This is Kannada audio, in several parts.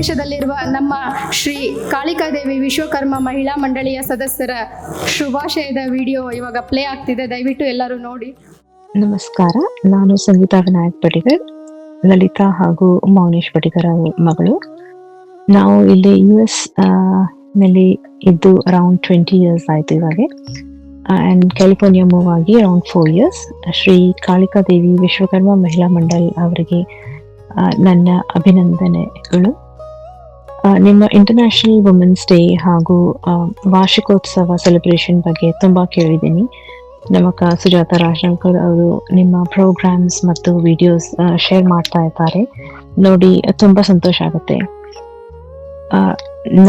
ವಿದೇಶದಲ್ಲಿರುವ ನಮ್ಮ ಶ್ರೀ ಕಾಳಿಕಾದೇವಿ ವಿಶ್ವಕರ್ಮ ಮಹಿಳಾ ಮಂಡಳಿಯ ಸದಸ್ಯರ ಶುಭಾಶಯದ ವಿಡಿಯೋ ಇವಾಗ ಪ್ಲೇ ಆಗ್ತಿದೆ. ದಯವಿಟ್ಟು ಎಲ್ಲರೂ ನೋಡಿ. ನಮಸ್ಕಾರ. ನಾನು ಸಂಗೀತಾ ವಿನಾಯಕ್ ಪಟಿಕರ್ ಲಲಿತಾ ಹಾಗೂ ಮೌನೇಶ್ ಅವ್ರ ಮಗಳು. ನಾವು ಇಲ್ಲಿ ಯು ಎಸ್ನಲ್ಲಿ ಇದ್ದು ಅರೌಂಡ್ ಟ್ವೆಂಟಿ ಇಯರ್ಸ್ ಆಯ್ತು ಇವಾಗ. ಆ್ಯಂಡ್ ಕ್ಯಾಲಿಫೋರ್ನಿಯಾ ಮೂವ್ ಆಗಿ around four years Shri Kalika Devi Vishwakarma Mahila Mandal ಅವರಿಗೆ ನನ್ನ ಅಭಿನಂದನೆಗಳು. ನಿಮ್ಮ ಇಂಟರ್ನ್ಯಾಷನಲ್ ವುಮೆನ್ಸ್ ಡೇ ಹಾಗೂ ವಾರ್ಷಿಕೋತ್ಸವ ಸೆಲೆಬ್ರೇಷನ್ ಬಗ್ಗೆ ತುಂಬಾ ಕೇಳಿದ್ದೀನಿ. ನಮಕ ಸುಜಾತ ರಾಜನಕರ್ ಅವರು ನಿಮ್ಮ ಪ್ರೋಗ್ರಾಮ್ಸ್ ಮತ್ತು ವಿಡಿಯೋಸ್ ಶೇರ್ ಮಾಡ್ತಾ ಇದ್ದಾರೆ. ನೋಡಿ, ತುಂಬಾ ಸಂತೋಷ ಆಗುತ್ತೆ.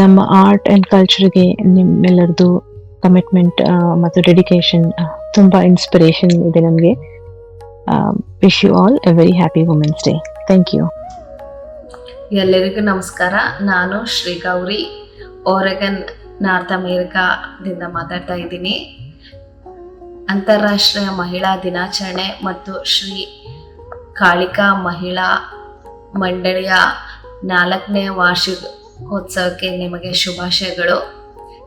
ನಮ್ಮ ಆರ್ಟ್ ಅಂಡ್ ಕಲ್ಚರ್ಗೆ ನಿಮ್ಮೆಲ್ಲರದು ಕಮಿಟ್ಮೆಂಟ್ ಮತ್ತು ಡೆಡಿಕೇಶನ್ ತುಂಬಾ ಇನ್ಸ್ಪಿರೇಷನ್ ಇದೆ ನಮಗೆ. Wish you all a very happy women's day thank you ಎಲ್ಲರಿಗೂ ನಮಸ್ಕಾರ. ನಾನು ಶ್ರೀ ಗೌರಿ ಓರೆಗನ್ ನಾರ್ತ್ ಅಮೇರಿಕಾದಿಂದ ಮಾತಾಡ್ತಾ ಇದ್ದೀನಿ. ಅಂತಾರಾಷ್ಟ್ರೀಯ ಮಹಿಳಾ ದಿನಾಚರಣೆ ಮತ್ತು ಶ್ರೀ ಕಾಳಿಕಾ ಮಹಿಳಾ ಮಂಡಳಿಯ ನಾಲ್ಕನೇ ವಾರ್ಷಿಕೋತ್ಸವಕ್ಕೆ ನಿಮಗೆ ಶುಭಾಶಯಗಳು.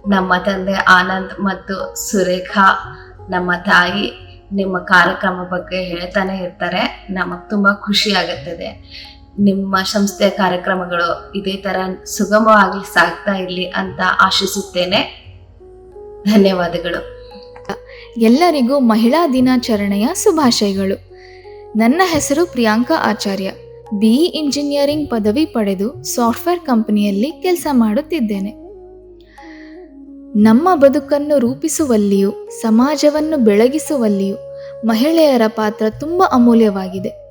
ನಮ್ಮ ತಂದೆ ಆನಂದ್ ಮತ್ತು ಸುರೇಖಾ ನಮ್ಮ ತಾಯಿ ನಿಮ್ಮ ಕಾರ್ಯಕ್ರಮ ಬಗ್ಗೆ ಹೇಳ್ತಾನೆ ಇರ್ತಾರೆ. ನಮಗೆ ತುಂಬ ಖುಷಿ ಆಗುತ್ತದೆ. ನಿಮ್ಮ ಸಂಸ್ಥೆಯ ಕಾರ್ಯಕ್ರಮಗಳು ಇದೇ ತರ ಸುಗಮವಾಗಿ ಸಾಗ್ತಾ ಇರಲಿ ಅಂತ ಆಶಿಸುತ್ತೇನೆ. ಧನ್ಯವಾದಗಳು. ಎಲ್ಲರಿಗೂ ಮಹಿಳಾ ದಿನಾಚರಣೆಯ ಶುಭಾಶಯಗಳು. ನನ್ನ ಹೆಸರು ಪ್ರಿಯಾಂಕಾ ಆಚಾರ್ಯ. ಬಿಇ ಇಂಜಿನಿಯರಿಂಗ್ ಪದವಿ ಪಡೆದು ಸಾಫ್ಟ್ವೇರ್ ಕಂಪನಿಯಲ್ಲಿ ಕೆಲಸ ಮಾಡುತ್ತಿದ್ದೇನೆ. ನಮ್ಮ ಬದುಕನ್ನು ರೂಪಿಸುವಲ್ಲಿಯೂ, ಸಮಾಜವನ್ನು ಬೆಳಗಿಸುವಲ್ಲಿಯೂ ಮಹಿಳೆಯರ ಪಾತ್ರ ತುಂಬ ಅಮೂಲ್ಯವಾಗಿದೆ.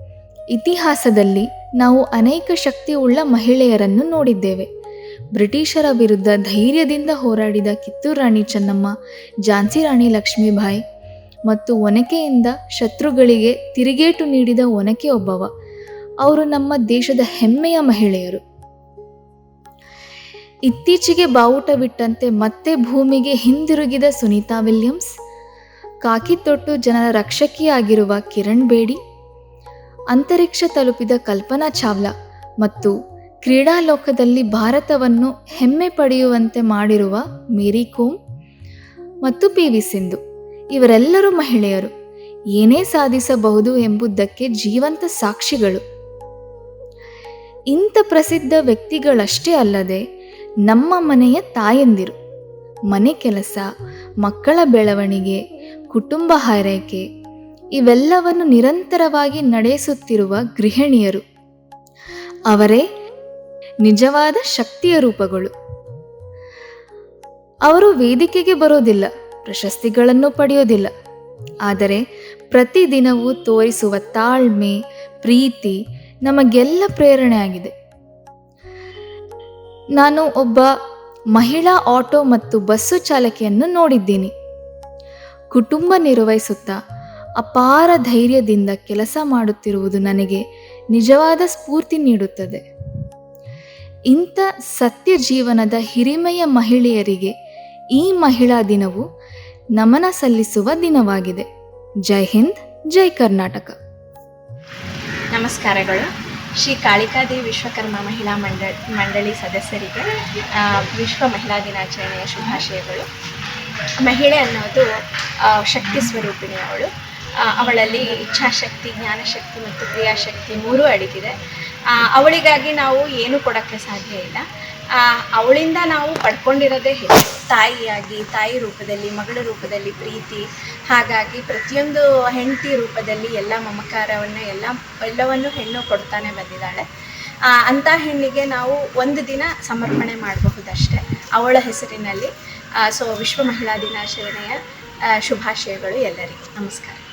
ಇತಿಹಾಸದಲ್ಲಿ ನಾವು ಅನೇಕ ಶಕ್ತಿಯುಳ್ಳ ಮಹಿಳೆಯರನ್ನು ನೋಡಿದ್ದೇವೆ. ಬ್ರಿಟಿಷರ ವಿರುದ್ಧ ಧೈರ್ಯದಿಂದ ಹೋರಾಡಿದ ಕಿತ್ತೂರು ರಾಣಿ ಚೆನ್ನಮ್ಮ, ಝಾನ್ಸಿ ರಾಣಿ ಲಕ್ಷ್ಮೀಬಾಯಿ ಮತ್ತು ಒನಕೆಯಿಂದ ಶತ್ರುಗಳಿಗೆ ತಿರುಗೇಟು ನೀಡಿದ ಒನಕೆ ಒಬ್ಬವ. ಅವರು ನಮ್ಮ ದೇಶದ ಹೆಮ್ಮೆಯ ಮಹಿಳೆಯರು. ಇತ್ತೀಚೆಗೆ ಬಾವುಟ ಬಿಟ್ಟಂತೆ ಮತ್ತೆ ಭೂಮಿಗೆ ಹಿಂದಿರುಗಿದ ಸುನೀತಾ ವಿಲಿಯಮ್ಸ್ ಕಾಕಿ ತೊಟ್ಟು ಜನರ ರಕ್ಷಕಿಯಾಗಿರುವ ಕಿರಣ್ ಬೇಡಿ ಅಂತರಿಕ್ಷ ತಲುಪಿದ ಕಲ್ಪನಾ ಚಾವ್ಲಾ ಮತ್ತು ಕ್ರೀಡಾ ಲೋಕದಲ್ಲಿ ಭಾರತವನ್ನು ಹೆಮ್ಮೆ ಪಡೆಯುವಂತೆ ಮಾಡಿರುವ ಮೇರಿ ಕೋಮ್ ಮತ್ತು ಪಿ ವಿ ಸಿಂಧು. ಇವರೆಲ್ಲರೂ ಮಹಿಳೆಯರು ಏನೇ ಸಾಧಿಸಬಹುದು ಎಂಬುದಕ್ಕೆ ಜೀವಂತ ಸಾಕ್ಷಿಗಳು. ಇಂಥ ಪ್ರಸಿದ್ಧ ವ್ಯಕ್ತಿಗಳಷ್ಟೇ ಅಲ್ಲದೆ ನಮ್ಮ ಮನೆಯ ತಾಯಂದಿರು. ಮನೆ ಕೆಲಸ, ಮಕ್ಕಳ ಬೆಳವಣಿಗೆ, ಕುಟುಂಬ ಹಾರೈಕೆ ಇವೆಲ್ಲವನ್ನು ನಿರಂತರವಾಗಿ ನಡೆಸುತ್ತಿರುವ ಗೃಹಿಣಿಯರು. ಅವರೇ ನಿಜವಾದ ಶಕ್ತಿಯ ರೂಪಗಳು. ಅವರು ವೇದಿಕೆಗೆ ಬರೋದಿಲ್ಲ, ಪ್ರಶಸ್ತಿಗಳನ್ನು ಪಡೆಯೋದಿಲ್ಲ. ಆದರೆ ಪ್ರತಿದಿನವೂ ತೋರಿಸುವ ತಾಳ್ಮೆ, ಪ್ರೀತಿ ನಮಗೆಲ್ಲ ಪ್ರೇರಣೆಯಾಗಿದೆ. ನಾನು ಒಬ್ಬ ಮಹಿಳಾ ಆಟೋ ಮತ್ತು ಬಸ್ಸು ಚಾಲಕಿಯನ್ನು ನೋಡಿದ್ದೀನಿ. ಕುಟುಂಬ ನಿರ್ವಹಿಸುತ್ತಾ ಅಪಾರ ಧೈರ್ಯದಿಂದ ಕೆಲಸ ಮಾಡುತ್ತಿರುವುದು ನನಗೆ ನಿಜವಾದ ಸ್ಫೂರ್ತಿ ನೀಡುತ್ತದೆ. ಇಂಥ ಸತ್ಯ ಜೀವನದ ಹಿರಿಮೆಯ ಮಹಿಳೆಯರಿಗೆ ಈ ಮಹಿಳಾ ದಿನವು ನಮನ ಸಲ್ಲಿಸುವ ದಿನವಾಗಿದೆ. ಜೈ ಹಿಂದ್, ಜೈ ಕರ್ನಾಟಕ. ನಮಸ್ಕಾರಗಳು. ಶ್ರೀ ಕಾಳಿಕಾದೇವಿ ವಿಶ್ವಕರ್ಮ ಮಹಿಳಾ ಮಂಡಳ, ಮಂಡಳಿ ಸದಸ್ಯರಿಗೆ ವಿಶ್ವ ಮಹಿಳಾ ದಿನಾಚರಣೆಯ ಶುಭಾಶಯಗಳು. ಮಹಿಳೆ ಅನ್ನೋದು ಶಕ್ತಿ ಸ್ವರೂಪಿಣಿ ಅವಳು ಅವಳಲ್ಲಿ ಇಚ್ಛಾಶಕ್ತಿ, ಜ್ಞಾನಶಕ್ತಿ ಮತ್ತು ಕ್ರಿಯಾಶಕ್ತಿ ಮೂರೂ ಅಡಗಿದೆ ಅವಳಿಗಾಗಿ ನಾವು ಏನು ಕೊಡೋಕ್ಕೆ ಸಾಧ್ಯ ಇಲ್ಲ. ಅವಳಿಂದ ನಾವು ಪಡ್ಕೊಂಡಿರೋದೇ ಹೆಚ್ಚು. ತಾಯಿಯಾಗಿ, ತಾಯಿ ರೂಪದಲ್ಲಿ, ಮಗಳ ರೂಪದಲ್ಲಿ ಪ್ರೀತಿ, ಹಾಗಾಗಿ ಪ್ರತಿಯೊಂದು ಹೆಂಡತಿ ರೂಪದಲ್ಲಿ ಎಲ್ಲ ಮಮಕಾರವನ್ನು, ಎಲ್ಲ, ಎಲ್ಲವನ್ನು ಹೆಣ್ಣು ಕೊಡ್ತಾನೆ ಬಂದಿದ್ದಾಳೆ. ಅಂಥ ಹೆಣ್ಣಿಗೆ ನಾವು ಒಂದು ದಿನ ಸಮರ್ಪಣೆ ಮಾಡಬಹುದಷ್ಟೇ ಅವಳ ಹೆಸರಿನಲ್ಲಿ. ಸೊ ವಿಶ್ವ ಮಹಿಳಾ ದಿನಾಚರಣೆಯ ಶುಭಾಶಯಗಳು ಎಲ್ಲರಿಗೂ. ನಮಸ್ಕಾರ.